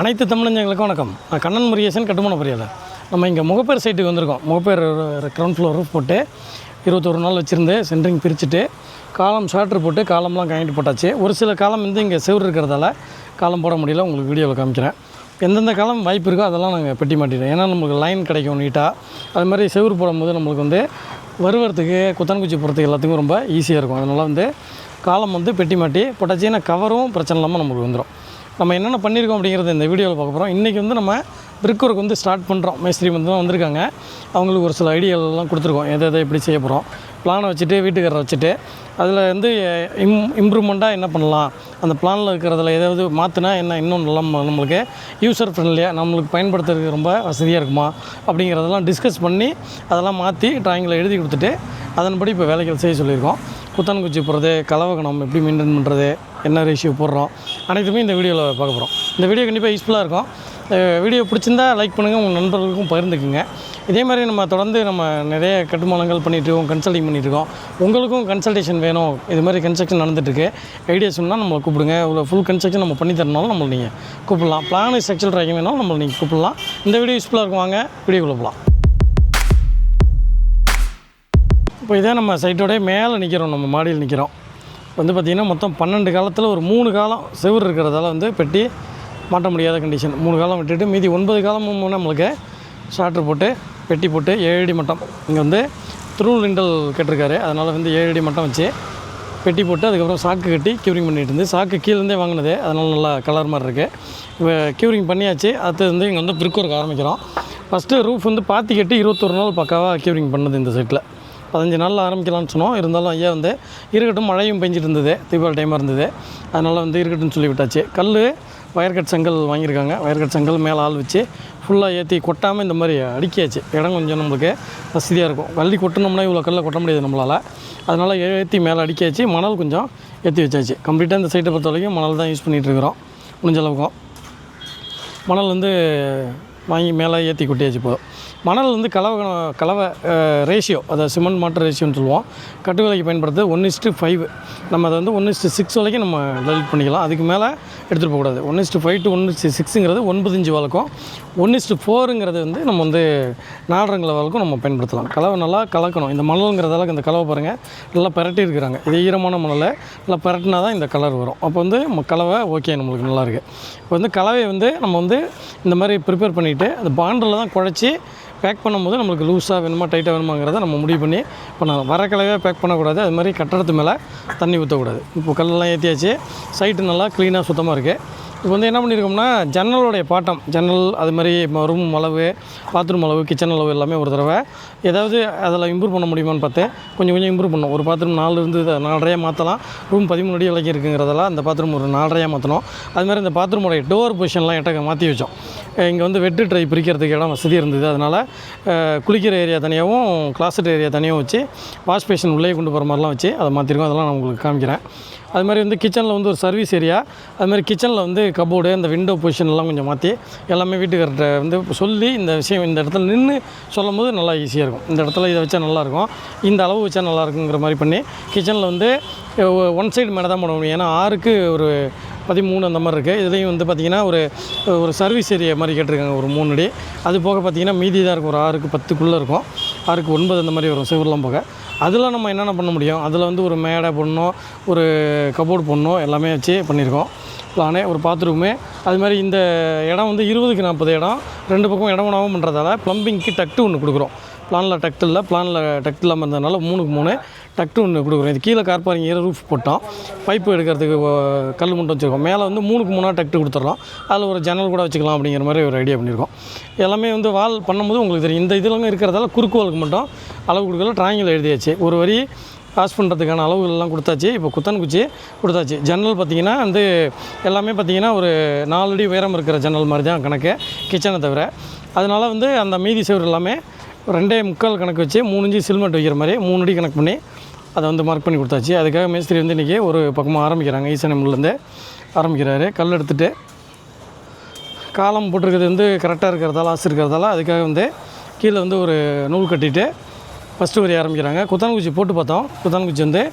அனைத்து தமிழஞ்சங்களுக்கும் வணக்கம். நான் கண்ணன் முருகேசன் கட்டுமான பொறியாளர் நம்ம இங்கே முகப்பேர் சைட்டுக்கு வந்திருக்கோம். முகப்பேர் கிரவுண்ட் ஃப்ளோர் ரூஃப் போட்டு இருபத்தொரு நாள் வச்சுருந்து சென்ட்ரிங் பிரிச்சுட்டு காலம் ஷார்ட்ரு போட்டு காலம்லாம் காங்கிட்டு போட்டாச்சு. ஒரு சில காலம் வந்து இங்கே செவ்வறு இருக்கிறதால காலம் போட முடியல. உங்களுக்கு வீடியோவில் காமிக்கிறேன். எந்தெந்த காலம் வாய்ப்பு இருக்கோ அதெல்லாம் நாங்கள் பெட்டி மாட்டிடுவோம் ஏன்னா நம்மளுக்கு லைன் கிடைக்கும் நீட்டாக அது மாதிரி செவுரு போடும்போது நம்மளுக்கு வந்து வருவறதுக்கு குத்தன்குச்சி போகிறதுக்கு எல்லாத்துக்கும் ரொம்ப ஈஸியாக இருக்கும். அதனால் வந்து காலம் வந்து பெட்டி மாட்டி போட்டாச்சுன்னா கவரும் பிரச்சனை இல்லாமல் நமக்கு வந்துடும் நம்ம என்னென்ன பண்ணியிருக்கோம் அப்படிங்கிறத இந்த வீடியோவில் பார்க்க போகிறோம் இன்றைக்கி வந்து நம்ம பிரிக் ஒர்க் வந்து ஸ்டார்ட் பண்ணுறோம் மேஸ்திரி வந்து தான் வந்திருக்காங்க. அவங்களுக்கு ஒரு சில ஐடியாலெலாம் கொடுத்துருக்கோம். எதை எதை எப்படி செய்ய போகிறோம் பிளானை வச்சுட்டு வீட்டுக்காரரை வச்சுட்டு அதில் வந்து இம் இம்ப்ரூவ்மெண்ட்டாக என்ன பண்ணலாம்? அந்த பிளானில் இருக்கிறதுல ஏதாவது மாற்றினா என்ன இன்னும் நல்லா நம்மளுக்கு யூசர் ஃப்ரெண்ட்லியாக நம்மளுக்கு பயன்படுத்துறதுக்கு ரொம்ப வசதியாக இருக்குமா? அப்படிங்கிறதெல்லாம் டிஸ்கஸ் பண்ணி அதெல்லாம் மாற்றி ட்ராயிங்கில் எழுதி கொடுத்துட்டு அதன்படி இப்போ வேலைகள் செய்ய சொல்லியிருக்கோம். குத்தான் குச்சி போடுறது கலவகணம் எப்படி மெயின்டைன் பண்ணுறது என்ன ரேஷியோ போடுறோம் அனைத்துமே இந்த வீடியோவில் பார்க்க போகிறோம் இந்த வீடியோ கண்டிப்பாக யூஸ்ஃபுல்லாக இருக்கும். வீடியோ பிடிச்சிருந்தா லைக் பண்ணுங்கள் உங்கள் நண்பர்களுக்கும் பகிர்ந்துக்குங்க. இதே மாதிரி நம்ம தொடர்ந்து நம்ம நிறைய கட்டுமானங்கள் பண்ணிகிட்ருக்கோம் கன்சல்டிங் பண்ணிகிட்ருக்கோம் உங்களுக்கும் கன்சல்டேஷன் வேணும். இது மாதிரி கன்ஸ்ட்ரக்ஷன் நடந்துட்டுருக்கு. ஐடியாஸ் சொன்னால் நம்மளை கூப்பிடுங்க. ஒரு ஃபுல் கன்ஸ்ட்ரக்ஷன் நம்ம பண்ணி தரனாலும் நம்மளை நீங்கள் கூப்பிடலாம். பிளான் ஸ்ட்ரக்சர் ட்ராயிங் வேணாலும் நம்மளை நீங்கள் கூப்பிடலாம். இந்த வீடியோ யூஸ்ஃபுல்லாக இருக்கும். வாங்க வீடியோ கூப்பிடலாம் இப்போ இதே நம்ம சைட்டோடய மேலே நிற்கிறோம் நம்ம மாடியில் நிற்கிறோம் வந்து பார்த்திங்கன்னா மொத்தம் பன்னெண்டு காலத்தில் ஒரு மூணு காலம் செவுரு இருக்கிறதால வந்து பெட்டி மாட்ட முடியாத கண்டிஷன் மூணு காலம் விட்டுட்டு மீதி ஒன்பது காலமும் நம்மளுக்கு ஷார்ட்ரு போட்டு பெட்டி போட்டு ஏழு அடி மட்டம். இங்கே வந்து த்ரூ லிண்டல் கேட்டிருக்காரு. அதனால் வந்து ஏழு அடி மட்டம் வச்சு பெட்டி போட்டு அதுக்கப்புறம் சாக்கு கட்டி க்யூரிங் பண்ணிட்டு இருந்து சாக்கு கீழேருந்தே வாங்கினது. அதனால் நல்லா கலர் மாதிரி இருக்குது இப்போ க்யூரிங் பண்ணியாச்சு. அடுத்து வந்து இங்கே வந்து பிரிக் ஒர்க் ஆரம்பிக்கிறோம். ஃபஸ்ட்டு ரூஃப் வந்து பாத்தி கட்டி இருபத்தொரு நாள் பக்காவாக க்யூரிங் பண்ணது இந்த சைட்டில் பதினஞ்சு நாளில் ஆரம்பிக்கலாம்னு சொன்னோம். இருந்தாலும் ஐயா வந்து இருக்கட்டும் மழையும் பெஞ்சிட்டு இருந்தது. தீபாவளி டைமாக இருந்தது. அதனால் வந்து இருக்கட்டும்னு சொல்லி விட்டாச்சு கல் வயர்கட் செங்கல் வாங்கியிருக்காங்க. வயர்கட் செங்கல் மேலே ஆள் வச்சு ஃபுல்லாக ஏற்றி கொட்டாமல் இந்த மாதிரி அடுக்கியாச்சு. இடம் கொஞ்சம் நம்மளுக்கு வசதியாக இருக்கும். வள்ளி கொட்டினோம்னா இவ்வளோ கல்லை கொட்ட முடியாது நம்மளால். அதனால் ஏற்றி மேலே அடிக்காச்சு மணல் கொஞ்சம் ஏற்றி வச்சாச்சு. கம்ப்ளீட்டாக இந்த சைட்டை பொறுத்த வரைக்கும் மணல் தான் யூஸ் பண்ணிகிட்டு இருக்கிறோம். மணல் வந்து வாங்கி மேலே ஏற்றி கொட்டியாச்சு போதும் மணல் வந்து கலவை கலவை ரேஷியோ அதை சிமெண்ட் மாட்டர் ரேஷியோன்னு சொல்லுவோம். கட்டு விலைக்கு பயன்படுத்துறது ஒன் இஸ்ட்டு ஃபைவ் நம்ம அதை வந்து ஒன் இஸ்ட்டு சிக்ஸ் வரைக்கும் நம்ம டெலிட் பண்ணிக்கலாம். அதுக்கு மேலே எடுத்துகிட்டு போகக்கூடாது one is to five to one is to சிக்ஸுங்கிறது ஒன்பது இன்ச்சு வழக்கம். ஒன் இஸ்ட்டு ஃபோருங்கிறது வந்து நம்ம வந்து நாலரங்களை வழக்கம் நம்ம பயன்படுத்தலாம். கலவை நல்லா கலக்கணும். இந்த மணலுங்கிறதால இந்த கலவை பாருங்கள் நல்லா பரட்டி இருக்கிறாங்க. இது ஈரமான மணலை நல்லா பரட்டினா தான் இந்த கலர் வரும். அப்போ வந்து ம- கலவை ஓகே நம்மளுக்கு நல்லாயிருக்கு இப்போ வந்து கலவையை வந்து நம்ம வந்து இந்த மாதிரி ப்ரிப்பேர் பண்ணிவிட்டு அந்த பாண்டரில் தான் குழச்சி பேக் பண்ணும்போது நம்மளுக்கு லூஸாக வேணுமா டைட்டாக வேணுமாங்கிறத நம்ம முடிவு பண்ணி பண்ணலாம் வர கலவையாக பேக் பண்ணக்கூடாது. அது மாதிரி கட்டடத்து மேலே தண்ணி ஊற்றக்கூடாது இப்போ கல்லெல்லாம் ஏற்றியாச்சு சைட்டு நல்லா க்ளீனாக சுத்தமாக இருக்குது இப்போ வந்து என்ன பண்ணியிருக்கோம்னா ஜன்னலோடைய பாட்டம் ஜன்னல் அது மாதிரி ரூம் அளவு பாத்ரூம் அளவு கிச்சன் அளவு எல்லாமே ஒரு தடவை. ஏதாவது அதில் இம்ப்ரூவ் பண்ண முடியுமான்னு பார்த்து கொஞ்சம் கொஞ்சம் இம்ப்ரூவ் பண்ணோம் ஒரு பாத்ரூம் நாலு இருந்து நாலரையாக மாற்றலாம் ரூம் பதிமூணு அடி விலைக்கு இருக்குங்கிறதெல்லாம் அந்த பாத்ரூம் ஒரு நாலரையாக மாற்றணும் அது மாதிரி இந்த பாத்ரூமோடைய டோர் பொசிஷன்லாம் எட்டக்க மாற்றி வச்சோம். இங்கே வந்து வெட்டு ட்ரை பிரிக்கிறதுக்கு இடம் வசதி இருந்தது. அதனால் குளிக்கிற ஏரியா தனியாகவும் கிளாஸட் ஏரியா தனியாகவும் வச்சு வாஷ் பேஷன் உள்ளே கொண்டு போகிற மாதிரிலாம் வச்சு அதை மாற்றிருக்கோம் அதெல்லாம் நான் உங்களுக்கு காமிக்கிறேன். அது மாதிரி வந்து கிச்சனில் வந்து ஒரு சர்வீஸ் ஏரியா அது மாதிரி கிச்சனில் வந்து கபோர்டு அந்த விண்டோ பொசிஷன்லாம் கொஞ்சம் மாற்றி எல்லாமே வீட்டுக்கார்ட்ட வந்து சொல்லி இந்த விஷயம் இந்த இடத்துல நின்று சொல்லும் போது நல்லா ஈஸியாக இருக்கும். இந்த இடத்துல இதை வச்சா நல்லாயிருக்கும் இந்த அளவு வச்சா நல்லாயிருக்குங்கிற மாதிரி பண்ணி கிச்சனில் வந்து ஒன் சைடு மேலே தான் போட முடியும் ஏன்னா ஆறுக்கு ஒரு பதிமூணு அந்த மாதிரி இருக்குது இதுலேயும் வந்து பார்த்திங்கன்னா ஒரு ஒரு சர்வீஸ் ஏரியா மாதிரி கேட்டிருக்காங்க. ஒரு மூணு அடி. அது போக பார்த்திங்கன்னா மீதி தான் இருக்கும். ஒரு ஆறுக்கு பத்துக்குள்ளே இருக்கும். ஆறுக்கு ஒன்பது அந்த மாதிரி வரும். சிவர்லாம் போக. அதில் நம்ம என்னென்ன பண்ண முடியும்? அதில் வந்து ஒரு மேடை போடணும் ஒரு கபோர்டு போடணும் எல்லாமே வச்சு பண்ணியிருக்கோம். பிளானே ஒரு பாத்ரூமு. அது மாதிரி இந்த இடம் வந்து இருபதுக்கு நாற்பது இடம். ரெண்டு பக்கம் இடம் உணவும் பண்ணுறதால ப்ளம்பிங்க்கு டக்ட்டு ஒன்று கொடுக்குறோம். பிளானில் டக்ட் இல்லை பிளானில் டக்ட் இல்லாமல் இருந்ததுனால மூணுக்கு மூணு. டக்டு ஒன்று கொடுக்குறோம். இது கீழே கார்பாரிங் ஏற ரூஃப் போட்டோம் பைப்பு எடுக்கிறதுக்கு கல் மட்டும் வச்சுருக்கோம். மேலே வந்து மூணுக்கு மூணாக டக்டு கொடுத்துட்றோம் அதில் ஒரு ஜன்னல் கூட வச்சுக்கலாம் அப்படிங்கிற மாதிரி ஒரு ஐடியா பண்ணியிருக்கோம். எல்லாமே வந்து வால் பண்ணும்போது உங்களுக்கு தெரியும். இந்த இதெல்லாம் இருக்கிறதால குறுக்கோலுக்கு மட்டும் அளவு கொடுக்கல ட்ராயிங்கில் எழுதியாச்சு. ஒரு வரி பாஸ் பண்ணுறதுக்கான அளவுகள்லாம் கொடுத்தாச்சு. இப்போ குத்தன் குச்சி கொடுத்தாச்சு. ஜன்னல் பார்த்தீங்கன்னா வந்து எல்லாமே பார்த்தீங்கன்னா ஒரு நாலு அடி உயரம் இருக்கிற ஜன்னல் மாதிரி தான் கணக்கு. கிச்சனை தவிர. அதனால் வந்து அந்த மீதி செவர் எல்லாமே ரெண்டே முக்கால் கணக்கு வச்சு மூணு இன்ச்சு சில்மெண்ட் வைக்கிற மாதிரி மூணு அடி கணக்கு பண்ணி அதை வந்து மார்க் பண்ணி கொடுத்தாச்சு. அதுக்காக மேஸ்திரி வந்து இன்றைக்கி ஒரு பக்கமாக ஆரம்பிக்கிறாங்க. ஈசனம்லேருந்து ஆரம்பிக்கிறாரு. கல் எடுத்துகிட்டு காலம் போட்டிருக்கிறது வந்து கரெக்டாக இருக்கிறதால ஆசு இருக்கிறதால அதுக்காக வந்து கீழே வந்து ஒரு நூல் கட்டிட்டு ஃபஸ்ட்டு வரி ஆரம்பிக்கிறாங்க. குத்தான்குச்சி போட்டு பார்த்தோம். குத்தான்குச்சி வந்து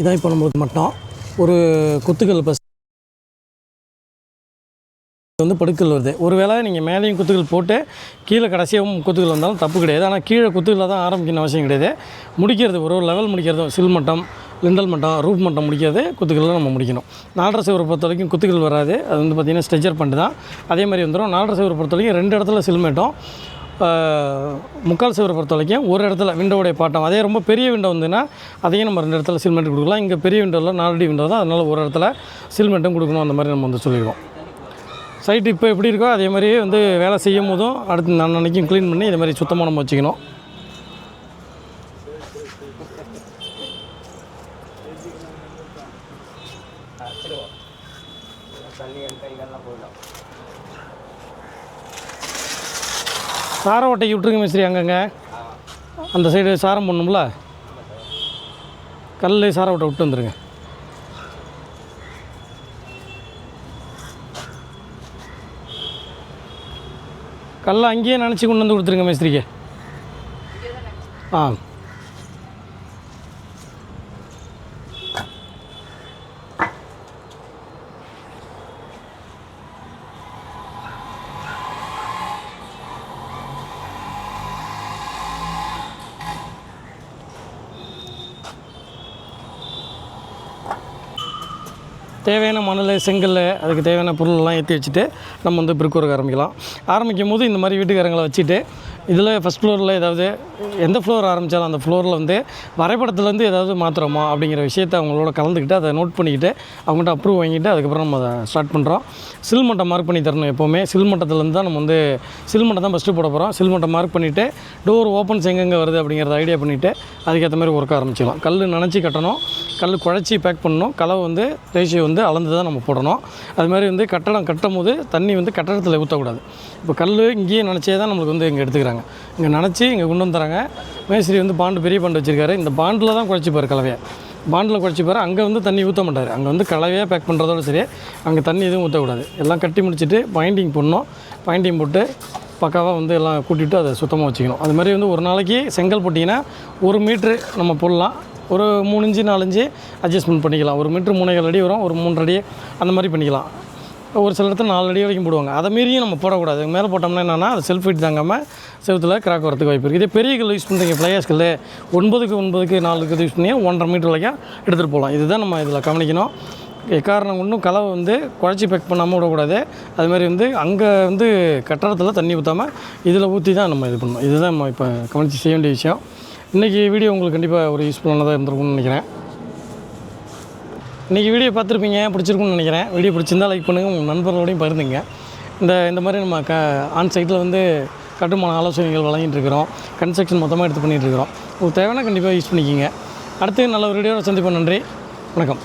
இதான் இப்போ நம்மளுக்கு மட்டும். ஒரு குத்துக்கல் பஸ் வந்து படுக்கல் வருது. ஒருவேளை நீங்கள் மேலேயும் குத்துக்கள் போட்டு கீழே கடைசியாகவும் குத்துகள் வந்தாலும் தப்பு கிடையாது. ஆனால் கீழே குத்துகளில் தான் ஆரம்பிக்கணும் அவசியம் கிடையாது. முடிக்கிறது ஒரு ஒரு லெவல் முடிக்கிறது. சில் மட்டம் லிண்டல் மட்டம் ரூப் மட்டம் முடிக்கிறது. குத்துக்களில் நம்ம முடிக்கணும். நாலரை சிவரை பொறுத்த வரைக்கும் குத்துக்கள் வராது. அது வந்து பார்த்திங்கன்னா ஸ்ட்ரெச்சர் பண்ணிட்டு தான் அதே மாதிரி வந்துடும் நாலரை சைவரை பொறுத்த வரைக்கும் ரெண்டு இடத்துல சில்மேட்டும் முக்கால் சுவரை பொறுத்த வரைக்கும் ஒரு இடத்துல விண்டோடைய பாட்டம். அதே ரொம்ப பெரிய விண்டோ வந்துன்னா அதையும் நம்ம ரெண்டு இடத்துல சில்மெண்ட் கொடுக்கலாம். இங்கே பெரிய விண்டோவில் நாலடி விண்டோ தான். அதனால் ஒரு இடத்துல சில்மெண்ட்டும் கொடுக்கணும். அந்த மாதிரி நம்ம வந்து சொல்லிடுவோம். சைட் இப்போ எப்படி இருக்கோ அதே மாதிரியே வந்து வேலை செய்யும் போதும் அடுத்து நான் அன்றைக்கும் க்ளீன் பண்ணி இதே மாதிரி சுத்தமாக நம்ம வச்சுக்கணும். சார ஓட்டைக்கு விட்டுருங்க மிஸ்திரி அங்கங்க. அந்த சைடு சாரம் பண்ணும்ல கல் சார ஓட்டை விட்டு வந்துருங்க. கல்லை அங்கேயே நினச்சி கொண்டு வந்து கொடுத்துருங்க மேஸ்திரிக்கு. ஆ. தேவையான மணல் செங்கல் அதுக்கு தேவையான பொருளெல்லாம் ஏற்றி வச்சுட்டு நம்ம வந்து பிரிக் ஒர்க் ஆரம்பிக்கலாம். ஆரம்பிக்கும் போது இந்த மாதிரி வீட்டுக்காரங்களை வச்சுட்டு இதில் ஃபஸ்ட் ஃப்ளோரில் ஏதாவது எந்த ஃப்ளோர் ஆரம்பித்தாலும் அந்த ஃப்ளோரில் வந்து வரைபடத்துலேருந்து ஏதாவது மாற்றுறோமா அப்படிங்கிற விஷயத்தை அவங்களோட கலந்துக்கிட்டு அதை நோட் பண்ணிக்கிட்டு அவங்கள்ட்ட அப்ரூவ் வாங்கிட்டு அதுக்கப்புறம் நம்ம அதை ஸ்டார்ட் பண்ணுறோம் சில் மட்டம் மார்க் பண்ணி தரணும் எப்போவுமே. சில் மட்டத்துலேருந்து தான் நம்ம வந்து சில் மட்டம் தான் ஃபஸ்ட்டு போட போகிறோம் சில் மட்டம் மார்க் பண்ணிவிட்டு டோர் ஓப்பன்ஸ் எங்கெங்கே வருது அப்படிங்கிறத ஐடியா பண்ணிவிட்டு அதுக்கேற்ற மாதிரி ஒர்க் ஆரம்பிச்சிடலாம். கல் நினச்சி கட்டணும். கல் குழச்சி பேக் பண்ணணும். கலவை வந்து ரேஷியோ வந்து அளந்து தான் நம்ம போடணும். அது மாதிரி வந்து கட்டடம் கட்டும் போது தண்ணி வந்து கட்டடத்தில் ஊற்றக்கூடாது இப்போ கல் இங்கேயே நினச்சே தான் நம்மளுக்கு வந்து இங்கே எடுத்துக்கிறாங்க. இங்கே நினச்சி இங்கே கொண்டு வந்துறாங்க. மேஸ்திரி வந்து பாண்டு பெரிய பாண்டு வச்சுருக்காரு. இந்த பாண்டில் தான் குழச்சிப்பார் கலவையை. பாண்டில் குழச்சிப்பார் அங்கே வந்து தண்ணி ஊற்ற மாட்டார். அங்கே வந்து கலவையாக பேக் பண்ணுறதோட சரி அங்கே தண்ணி எதுவும் ஊற்றக்கூடாது எல்லாம் கட்டி முடிச்சுட்டு பாயிண்டிங் பண்ணோம் பாயிண்டிங் போட்டு பக்காவாக வந்து எல்லாம் கூட்டிட்டு அதை சுத்தமாக வச்சுக்கணும். அது மாதிரி வந்து ஒரு நாளைக்கு செங்கல் போட்டிங்கன்னா ஒரு மீட்ரு நம்ம போடலாம். ஒரு மூணு இன்ச்சு நாலஞ்சு அட்ஜஸ்ட்மெண்ட் பண்ணிக்கலாம். ஒரு மீட்ரு மூணைகள் அடி வரும் ஒரு மூன்றரை அடி அந்த மாதிரி பண்ணிக்கலாம். ஒரு சில இடத்துல நாலு அடி வரைக்கும் போடுவாங்க. அதை மீறியும் நம்ம போடக்கூடாது. மேலே போட்டோம்னா என்னென்னா அது செல்ஃப் ஹீட் தாங்காமல் செவத்தில் கிராக் வரதுக்கு வாய்ப்பு இருக்குது இதே பெரிய கல் யூஸ் பண்ணுறீங்க ஃப்ளையாஸ் கல் ஒன்பதுக்கு ஒன்பதுக்கு நாலுக்கு யூஸ் பண்ணி ஒன்றரை மீட்டர் வரைக்கும் எடுத்துகிட்டு போகலாம். இதுதான் நம்ம இதில் கவனிக்கணும். எக்காரணம் ஒன்றும் கலவை வந்து குழச்சி பேக் பண்ணாமல் விடக்கூடாது. அது மாதிரி வந்து அங்கே வந்து கட்டடத்தில் தண்ணி ஊற்றாமல் இதில் ஊற்றி தான் நம்ம இது பண்ணணும். இதுதான் நம்ம இப்போ கவனித்து செய்ய வேண்டிய விஷயம். இன்றைக்கி வீடியோ உங்களுக்கு கண்டிப்பாக ஒரு யூஸ்ஃபுல்லானதாக இருந்திருக்கும்னு நினைக்கிறேன். இன்றைக்கி வீடியோ பார்த்துருப்பீங்க பிடிச்சிருக்கும்னு நினைக்கிறேன். வீடியோ பிடிச்சிருந்தால் லைக் பண்ணுங்கள் உங்கள் நண்பர்களோடையும் பகிர்ந்துங்க. இந்த இந்த மாதிரி நம்ம க ஆன் சைட்டில் வந்து கட்டுமான ஆலோசனைகள் வழங்கிட்டு இருக்கிறோம். கன்ஸ்ட்ரக்ஷன் மொத்தமாக எடுத்து பண்ணிகிட்டு இருக்கிறோம். உங்களுக்கு தேவைன்னா கண்டிப்பாக யூஸ் பண்ணிக்கிங்க. அடுத்து நல்ல ஒரு வீடியோவில் சந்திப்போம். நன்றி. வணக்கம்.